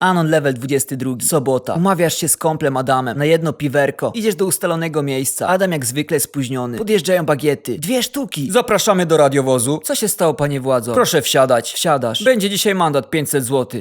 Anon level 22. Sobota. Umawiasz się z komplem Adamem na jedno piwerko. Idziesz do ustalonego miejsca. Adam jak zwykle spóźniony. Podjeżdżają bagiety. Dwie sztuki. Zapraszamy do radiowozu. Co się stało, panie władzo? Proszę wsiadać. Wsiadasz. Będzie dzisiaj mandat 500 zł.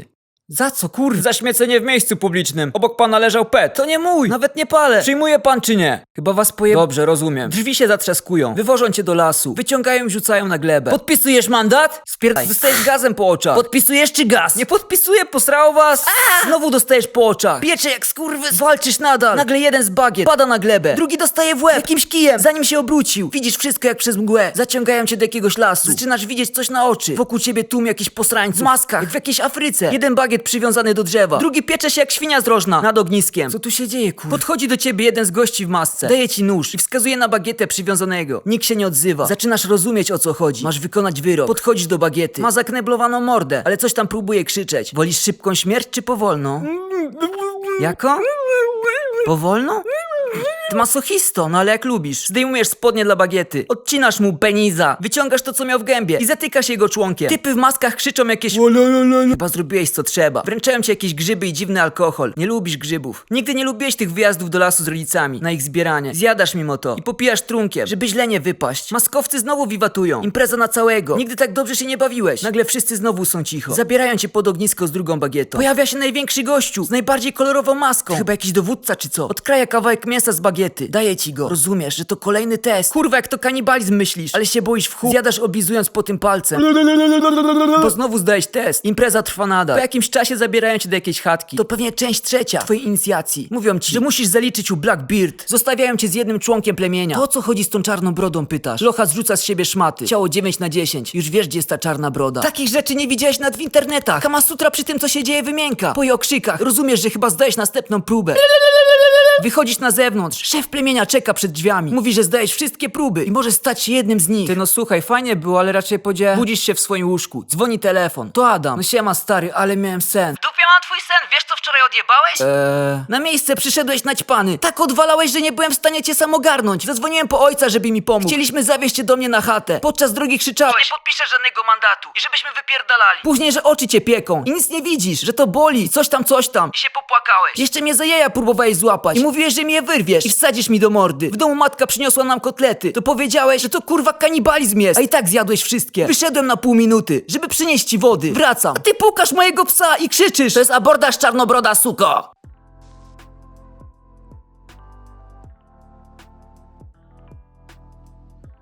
Za co, kur? Za śmiecenie w miejscu publicznym. Obok pana leżał pet. To nie mój. Nawet nie palę. Przyjmuje pan czy nie? Chyba was poje... Dobrze, rozumiem. Drzwi się zatrzaskują. Wywożą cię do lasu. Wyciągają i rzucają na glebę. Podpisujesz mandat? Spierdaj. Dostajesz gazem po oczach. Podpisujesz czy gaz? Nie podpisuję, posrało was. Znowu dostajesz po oczach. Piecze jak skurwy. Walczysz nadal. Nagle jeden z bagiet pada na glebę. Drugi dostaje w łeb. Jakimś kijem. Zanim się obrócił. Widzisz wszystko jak przez mgłę. Zaciągają cię do jakiegoś lasu. Zaczynasz widzieć coś na oczy. Wokół ciebie tłum jakichś posrańców. W maskach. Jak w jakiejś Afryce. Jeden bagiet przywiązany do drzewa. Drugi piecze się jak świnia zdrożna nad ogniskiem. Co tu się dzieje, kur? Podchodzi do ciebie jeden z gości w masce. Daje ci nóż i wskazuje na bagietę przywiązanego. Nikt się nie odzywa. Zaczynasz rozumieć o co chodzi. Masz wykonać wyrok. Podchodzisz do bagiety. Ma zakneblowaną mordę, ale coś tam próbuje krzyczeć. Wolisz szybką śmierć czy powolną? Jaką? Powolną? Masochisto, no ale jak lubisz. Zdejmujesz spodnie dla bagiety, odcinasz mu peniza, wyciągasz to co miał w gębie i zatykasz jego członkiem. Typy w maskach krzyczą jakieś Chyba zrobiłeś co trzeba. Wręczają ci jakieś grzyby i dziwny alkohol. Nie lubisz grzybów. Nigdy nie lubiłeś tych wyjazdów do lasu z rodzicami, na ich zbieranie. Zjadasz mimo to i popijasz trunkiem, żeby źle nie wypaść. Maskowcy znowu wiwatują. Impreza na całego. Nigdy tak dobrze się nie bawiłeś. Nagle wszyscy znowu są cicho. Zabierają cię pod ognisko z drugą bagietą. Pojawia się największy gościu z najbardziej kolorową maską. Chyba jakiś dowódca czy co. Odkraja kawałek mięsa z bagiety. Daje ci go. Rozumiesz, że to kolejny test. Kurwa, jak to kanibalizm myślisz. Ale się boisz w chuj. Zjadasz oblizując po tym palcem. Bo znowu zdałeś test. Impreza trwa nadal. Po jakimś czasie zabierają cię do jakiejś chatki. To pewnie część trzecia twojej inicjacji. Mówią ci, że musisz zaliczyć u Blackbeard. Zostawiają cię z jednym członkiem plemienia. To o co chodzi z tą czarną brodą pytasz? Locha zrzuca z siebie szmaty. Ciało 9 na 10. Już wiesz, gdzie jest ta czarna broda. Takich rzeczy nie widziałeś nawet w internetach. Kama Sutra przy tym, co się dzieje, wymięka. Po jej okrzykach. Rozumiesz, że chyba zdajesz następną próbę. Wychodzisz na zewnątrz, szef plemienia czeka przed drzwiami. Mówi, że zdajesz wszystkie próby i możesz stać się jednym z nich. Ty no słuchaj, fajnie było, ale raczej podzie... Budzisz się w swoim łóżku, dzwoni telefon. To Adam. No siema stary, ale miałem sen. Dupie mam twój sen, wiesz co wczoraj odjebałeś? Eee... Na miejsce przyszedłeś naćpany. Tak odwalałeś, że nie byłem w stanie cię sam ogarnąć. Zadzwoniłem po ojca, żeby mi pomógł. Chcieliśmy zawieźć cię do mnie na chatę. Podczas drogi Nie krzyczałeś. podpiszę żadnego mandatu i żebyśmy wypierdalali. Później, że oczy cię pieką i nic nie widzisz, że to boli, coś tam, coś tam. I się popłakałeś. Jeszcze mnie za jaja próbowałeś złapać i mówiłeś, że mnie wyrwiesz i wsadzisz mi do mordy. W domu matka przyniosła nam kotlety. To powiedziałeś, że to kurwa kanibalizm jest, a i tak zjadłeś wszystkie. Wyszedłem na pół minuty, żeby przynieść ci wody. Wracam, a ty pukasz mojego psa i krzyczysz. To jest abordaż czarnobroda, suko.